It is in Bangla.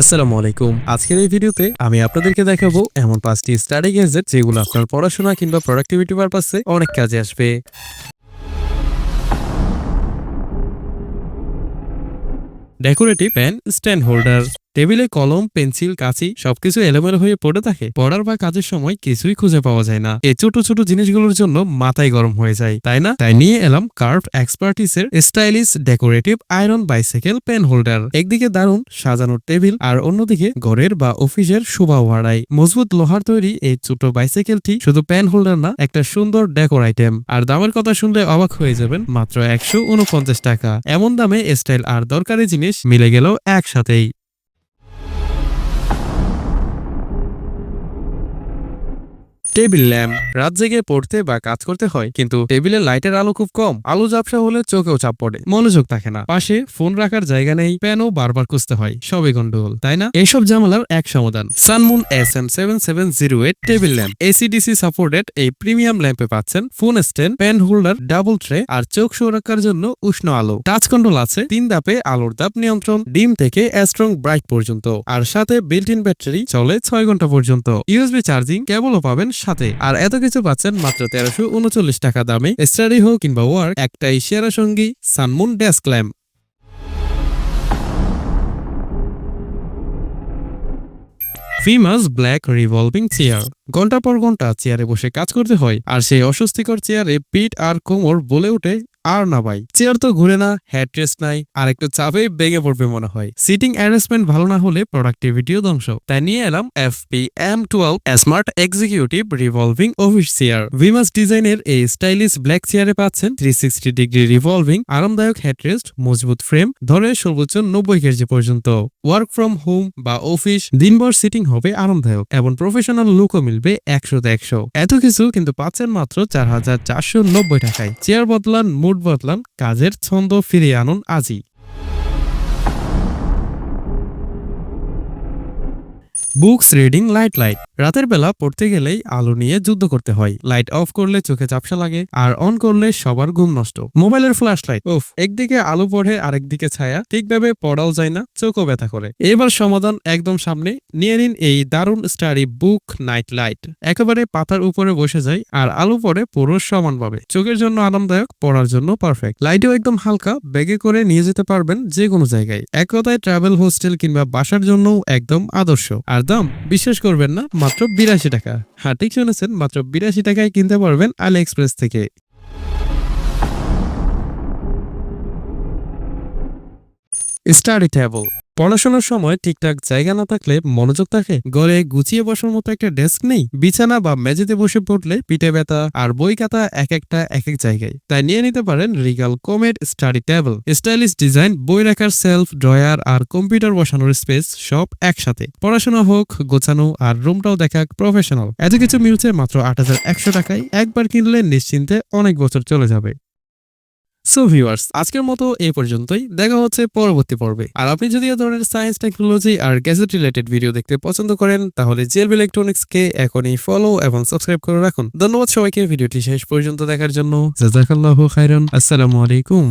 আসসালামু আলাইকুম। আজকের এই ভিডিওতে আমি আপনাদেরকে দেখাবো এমন পাঁচটি স্টাডি গ্যাজেট যেগুলো আপনার পড়াশোনা কিংবা প্রোডাক্টিভিটি পারপাসে অনেক কাজে আসবে। ডেকোরেটিভ প্যান স্ট্যান্ড হোল্ডার টেবিলে কলম, পেন্সিল, কাঁচি সবকিছু এলোমেলো হয়ে পড়ে থাকে। পড়ার বা কাজের সময় কিছুই খুঁজে পাওয়া যায় না। এই ছোট ছোট জিনিসগুলোর জন্য মাথায় গরম হয়ে যায়, তাই না? তাই নিয়ে এলাম curve এক্সপার্টিসের stylish decorative iron bicycle pen holder. একদিকে দারুণ সাজানোর টেবিল আর অন্যদিকে ঘরের বা অফিসের শোভা বাড়ায়। মজবুত লোহার তৈরি এই ছোট বাইসাইকেলটি শুধু পেন হোল্ডার না, একটা সুন্দর ডেকোর আইটেম। আর দামের কথা শুনলে অবাক হয়ে যাবেন, মাত্র একশো উনপঞ্চাশ টাকা। এমন দামে স্টাইল আর দরকারি জিনিস মিলে গেল একসাথেই। টেবিল ল্যাম্প, রাত জেগে পড়তে বা কাজ করতে হয়, কিন্তু টেবিলের লাইটের আলো খুব কম। আলো ঝাপসা হলে চোখেও চাপ পড়ে। মনোযোগ থাকে না। পাশে ফোন রাখার জায়গা নেই প্যানও বারবার খুঁজতে হয়। সবই গন্ডগোল, তাই না? এইসব ঝামেলার এক সমাধান। Sunmoon S M seven seven zero eight table lamp. AC DC supported এই প্রিমিয়াম ল্যাম্পে পাচ্ছেন phone stand pen holder, double tray আর চোখ সুরক্ষার জন্য উষ্ণ আলো। টাচ কন্ট্রোল আছে, তিন ধাপে আলোর দাপ নিয়ন্ত্রণ, ডিম থেকে স্ট্রং ব্রাইট পর্যন্ত। আর সাথে বিল্ট ইন ব্যাটারি চলে ছয় ঘণ্টা পর্যন্ত। ইউএসবি চার্জিং, কেবলও পাবেন সাথে। আর এত কিছু পাচ্ছেন মাত্র তেরোশো উনচল্লিশ টাকা দামে। স্টাডি হোক কিংবা ওয়ার্ক একটাই সেরা সঙ্গী সানমুন ডেস্ক ল্যাম্প ফিমাস ব্ল্যাক রিভলভিং চেয়ার ঘণ্টার পর ঘণ্টা চেয়ারে বসে কাজ করতে হয়, আর সেই অস্বস্তিকর চেয়ারে পিঠ আর কোমর বলে ওঠে, আর না ভাই। চেয়ার তো ঘুরে না হেড রেস্ট নাই, আর একটু চাপে বেগে পড়বে মনে হয়। সিটিং অ্যারেঞ্জমেন্ট ভালো না হলে প্রোডাক্টিভিটিও ধ্বংস। তাই নিয়ে এলাম F P M twelve smart executive revolving office chair ভিমাস ডিজাইনের এই স্টাইলিশ ব্ল্যাক চেয়ারে পাচ্ছেন থ্রি সিক্সটি ডিগ্রি রিভলভিং আরামদায়ক হেডরেস্ট মজবুত ফ্রেম ধরে সর্বোচ্চ নব্বই কেজি পর্যন্ত। ওয়ার্ক ফ্রম হোম বা অফিস দিনভর সিটিং হবে আরামদায়ক, এবং প্রফেশনাল লুকও মিলবে। একশোতে একশো। এত কিছু কিন্তু পাচ্ছেন মাত্র চার হাজার চারশো নব্বই টাকায়। চেয়ার বদলান, মুড বদলান, কাজের ছন্দ ফিরিয়ে আনুন আজই। বুকস রিডিং লাইট লাইট রাতের বেলা পড়তে গেলেই আলো নিয়ে যুদ্ধ করতে হয়। লাইট অফ করলে চোখে চাপসা লাগে, আর অন করলে সবার ঘুম নষ্ট। মোবাইলের ফ্ল্যাশ লাইট ওফ একদিকে আলো পড়ে, আরেকদিকে ছায়া। ঠিকভাবে পড়াও যায় না, চোখও ব্যথা করে। এবার সমাধান একদম সামনে। নিয়ে নিন এই দারুণ স্টাডি বুক নাইট লাইট একেবারে পাতার উপরে বসে যায় আর আলো পড়ে পুরো সমানভাবে। চোখের জন্য আরামদায়ক, পড়ার জন্য পারফেক্ট লাইটও একদম হালকা ব্যাগে করে নিয়ে যেতে পারবেন যে কোনো জায়গায়। এক কথায় ট্রাভেল হোস্টেল কিংবা বাসার জন্য একদম আদর্শ। আর দাম বিশ্বাস করবেন না, মাত্র বিরাশি টাকা। হ্যাঁ ঠিক শুনেছেন, মাত্র বিরাশি টাকায় কিনতে পারবেন আলি এক্সপ্রেস থেকে। স্টাডি টেবল পড়াশোনার সময় ঠিকঠাক জায়গা না থাকলে মনোযোগ থাকে। ঘরে গুছিয়ে বসার মতো একটা ডেস্ক নেই। বিছানা বা মেঝেতে বসে পড়লে পিঠে ব্যথা আর বই খাতা এক একটা এক এক জায়গায়। তাই নিয়ে নিতে পারেন রিগাল কোমেড স্টাডি টেবল স্টাইলিশ ডিজাইন বই রাখার সেলফ ড্রয়ার আর কম্পিউটার বসানোর স্পেস সব একসাথে। পড়াশোনা হোক, গোছানো আর রুমটাও দেখা প্রফেশনাল এত কিছু মিলছে মাত্র আট হাজার একশো টাকায়। একবার কিনলে নিশ্চিন্তে অনেক বছর চলে যাবে। সো ভিউয়ার্স, আজকের মতো এই পর্যন্তই। দেখা হচ্ছে পরবর্তী পর্বে। আর আপনি যদি এ ধরনের সায়েন্স টেকনোলজি আর গ্যাজেট রিলেটেড ভিডিও দেখতে পছন্দ করেন, তাহলে জেল ইলেকট্রনিক্স কে এখনই ফলো এবং সাবস্ক্রাইব করে রাখুন। ধন্যবাদ সবাইকে। ভিডিওটি শেষ পর্যন্ত দেখার জন্য। জাজাকাল্লাহ আসসালামু আলাইকুম।